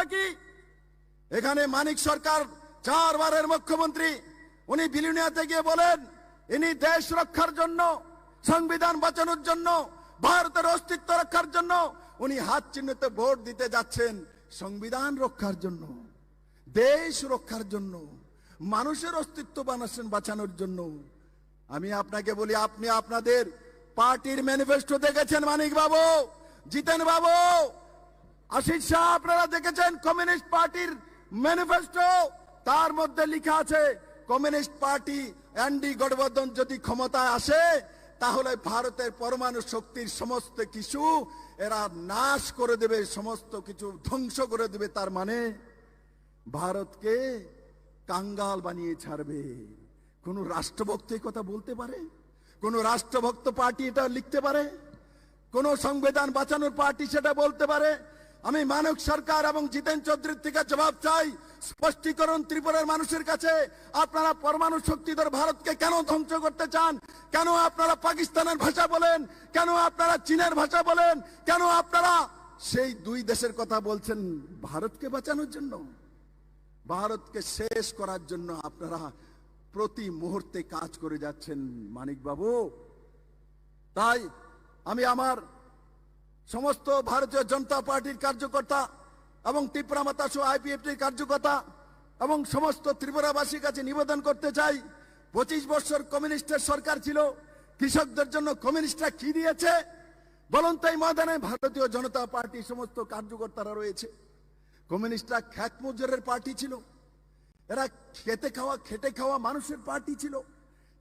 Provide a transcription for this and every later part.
অবস্থা কি? এখানে মানিক সরকার চারবারের মুখ্যমন্ত্রী, উনি বিলিনিয়াতে গিয়ে বলেন, ইনি দেশ রক্ষার জন্য, সংবিধান বাঁচানোর জন্য, ভারতের অস্তিত্ব রক্ষার জন্য, উনি হাত চিহ্নিত ভোট দিতে যাচ্ছেন সংবিধান রক্ষার জন্য, দেশ রক্ষার জন্য, মানুষের অস্তিত্ব বানাচ্ছেন বাঁচানোর জন্য। আমি আপনাকে বলি, আপনি আপনাদের পার্টির ম্যানিফেস্টো দেখেছেন মানিক বাবু জিতেন বাবু আশিস শাহ, আপনারা দেখেছেন কমিউনিস্ট পার্টির ম্যানিফেস্টো। তার মধ্যে লেখা আছে, কমিউনিস্ট পার্টি এনডি গঠবন্ধন যদি ক্ষমতায় আসে, তাহলে ভারতের পরমাণু শক্তির সমস্ত কিছু এরা নাশ করে দেবে, সমস্ত কিছু ধ্বংস করে দেবে। তার মানে ভারতকে কাঙ্গাল বানিয়ে ছাড়বে। কোন রাষ্ট্রভক্ত এই কথা বলতে পারে? কোন রাষ্ট্রভক্ত পার্টি এটা লিখতে পারে? কোন সংবিধান বাঁচানোর পার্টি সেটা বলতে পারে? আমি মানব সরকার এবং জিতেন চৌধুরীর থেকে জবাব চাই। স্পষ্টীকরণ ত্রিপুরার মানুষের কাছে, আপনারা পরমাণু শক্তিধর ভারতকে কেন ধ্বংস করতে চান? কেন আপনারা পাকিস্তানের ভাষা বলেন? কেন আপনারা চীনের ভাষা বলেন? কেন আপনারা সেই দুই দেশের কথা বলছেন ভারতকে বাঁচানোর জন্য? ভারতকে শেষ করার জন্য আপনারা প্রতি মুহূর্তে কাজ করে যাচ্ছেন মানিক বাবু তাই আমি আমার সমস্ত ভারতীয় জনতা পার্টির কার্যকর্তা এবং ত্রিপুরা মাতা সহ আইপিএফটির কার্যকর্তা এবং সমস্ত ত্রিপুরাবাসীর কাছে নিবেদন করতে চাই। পঁচিশ বছর কমিউনিস্টের সরকার ছিল, কৃষকদের জন্য কমিউনিস্টরা কি দিয়েছে? বলুন তো এই ময়দানে ভারতীয় জনতা পার্টির সমস্ত কার্যকর্তারা রয়েছে। কমিউনিস্টরা খ্যাত মজুরের পার্টি ছিল। এরা খেতে খাওয়া, খেটে খাওয়া মানুষের পার্টি ছিল।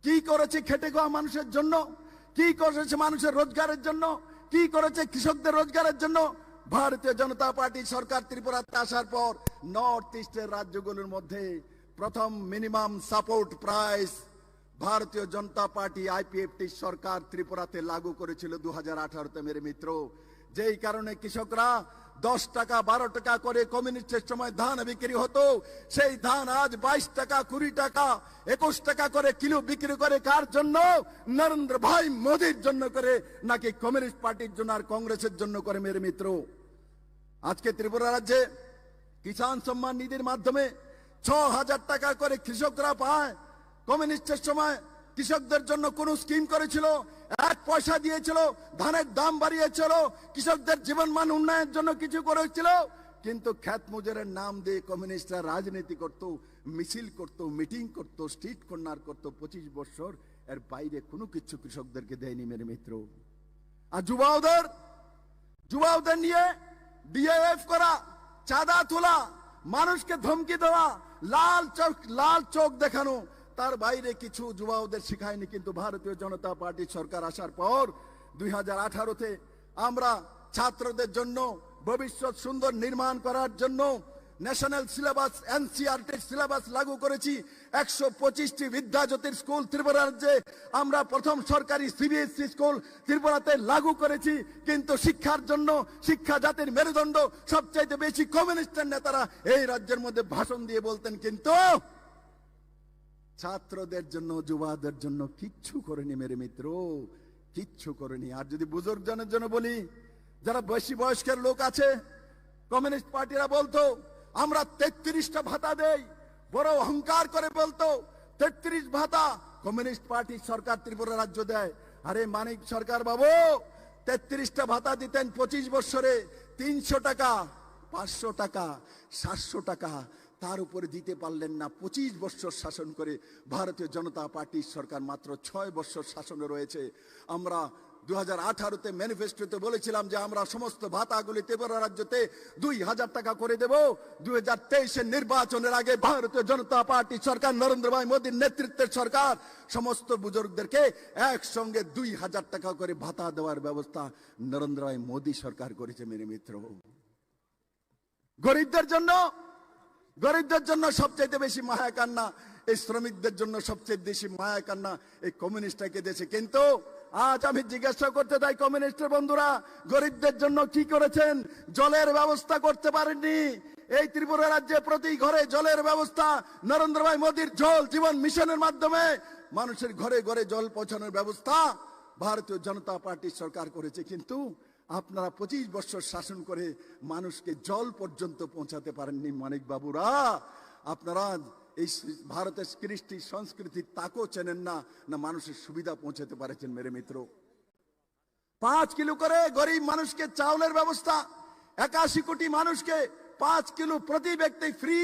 কি করেছে খেটে খাওয়া মানুষের জন্য? কি করেছে মানুষের রোজগারের জন্য? কি করেছে কৃষকদের রোজগারের জন্য? ভারতীয় জনতা পার্টি সরকার ত্রিপুরাতে আসার পর নর্থ ইস্টের রাজ্যগুলোর মধ্যে প্রথম মিনিমাম সাপোর্ট প্রাইস ভারতীয় জনতা পার্টি আইপিএফটি সরকার ত্রিপুরাতে লাগু করেছিল দু হাজার আঠারোতে, মেরে মিত্র। যেই কারণে কৃষকরা দশ টাকা, বারো টাকা করে কমিউনিস্টের সময় ধান বিক্রি হতো। সেই ধান আজ বাইশ টাকা, কুড়ি টাকা, একুশ টাকা করে কিলো বিক্রি করে কার জন্য? নরেন্দ্র ভাই মোদির জন্য করে, নাকি কমিউনিস্ট পার্টির জন্য আর কংগ্রেসের জন্য করে মেরে মিত্র? আজকে ত্রিপুরা রাজ্যে কিষাণ সম্মান নিধির মাধ্যমে ছ হাজার টাকা করে কৃষকরা পায়। কমিউনিস্টের সময় কৃষকদের জন্য কোন স্কিম করেছিল? এক পয়সা দিয়েছিল, ধানের দাম বাড়িয়েছিল, কৃষকদের জীবনমান উন্নয়নের জন্য কিছু করেছিল? কিন্তু খ্যাত মুজরের নাম দিয়ে কমিউনিস্টরা রাজনীতি করত, মিছিল করত, মিটিং করত, স্ট্রিট কর্নার করত, পঁচিশ বছর এর বাইরে কোনো কিছু কৃষকদেরকে দেয়নি মেরে মিত্র। আর যুবাওদের যুবাওদের নিয়ে ডিএফ করা, চাঁদা তোলা, মানুষকে ধমকি দেওয়া, লাল চোখ লাল চোখ দেখানো তার বাইরে কিছু যুবাওদের শিখায়নি, কিন্তু ভারতীয় জনতা পার্টি সরকার আসার পর দুই হাজার আমরা ছাত্রদের জন্য ভবিষ্যৎ সুন্দর নির্মাণ করার জন্য ন্যাশনাল সিলেবাস এনসিআরটি সিলেবাস লাগু করেছি। একশো পঁচিশটি বিদ্যাজ্যোতির স্কুল ত্রিপুরা রাজ্যে আমরা প্রথম সরকারি সিবিএসই স্কুল ত্রিপুরাতে লাগু করেছি, কিন্তু শিক্ষার জন্য শিক্ষা জাতির মেরুদণ্ড সবচাইতে বেশি কমিউনিস্টের নেতারা এই রাজ্যের মধ্যে ভাষণ দিয়ে বলতেন, কিন্তু ছাত্রদের জন্য, যুবাদের জন্য কিচ্ছু করেনি মেরে মিত্র, কিচ্ছু করেনি। আর যদি বুজুর্গজনের জন্য বলি, যারা বেশি বয়স্কের লোক আছে, কমিউনিস্ট পার্টিরা বলতো, আমরা তেত্রিশটা ভাতা দেই। বড় অহংকার করে বলতো, তেত্রিশ ভাতা কমিউনিস্ট পার্টি সরকার ত্রিপুরা রাজ্য দেয়। আরে মানিক সরকার বাবু, তেত্রিশটা ভাতা দিতেন পঁচিশ বছরে তিনশো টাকা, পাঁচশো টাকা, সাতশো টাকা তার উপরে দিতে পারলেন না। পঁচিশ বছর শাসন করে ভারতীয় জনতা পার্টির সরকার মাত্র ছয় বছর শাসনে রয়েছে। আমরা দু হাজার আঠারোতে ম্যানিফেস্টোতে বলেছিলাম যে আমরা সমস্ত ভাতাগুলি ত্রিপুরা রাজ্যতে দুই হাজার টাকা করে দেব। দুই হাজার তেইশের নির্বাচনের আগে ভারতীয় জনতা পার্টি সরকার, নরেন্দ্র ভাই মোদীর নেতৃত্বের সরকার, সমস্ত বুজুর্গদেরকে একসঙ্গে দুই হাজার টাকা করে ভাতা দেওয়ার ব্যবস্থা নরেন্দ্র ভাই মোদী সরকার করেছে, মেরে মিত্র। গরিবদের জন্য গরিবদের জন্য সবচাইতে বেশি মায়া কান্না এই শ্রমিকদের জন্য সবচেয়ে বেশি মায়া কান্না এই কমিউনিস্টটাকে দেশে কিন্তু আজ আমি জিজ্ঞাসা করতে চাই কমিউনিস্টের বন্ধুরা, গরিবদের জন্য কি করেছেন? জলের ব্যবস্থা করতে পারেননি। এই ত্রিপুরা রাজ্যে প্রতি ঘরে জলের ব্যবস্থা। নরেন্দ্র ভাই মোদীর জল জীবন মিশনের মাধ্যমে মানুষের ঘরে ঘরে জল পৌঁছানোর ব্যবস্থা ভারতীয় জনতা পার্টির সরকার করেছে। কিন্তু আপনারা পঁচিশ বছর শাসন করে মানুষকে জল পর্যন্ত পৌঁছাতে পারেননি মানিক বাবুরা। আপনারা এই ভারতের কৃষ্টি সংস্কৃতি তাকেও চেনেন না না মানুষের সুবিধা পৌঁছাতে পারেছেন মেরে মিত্র। পাঁচ কিলো করে গরিব মানুষকে চাউলের ব্যবস্থা, একাশি কোটি মানুষকে পাঁচ কিলো প্রতি ব্যক্তি ফ্রি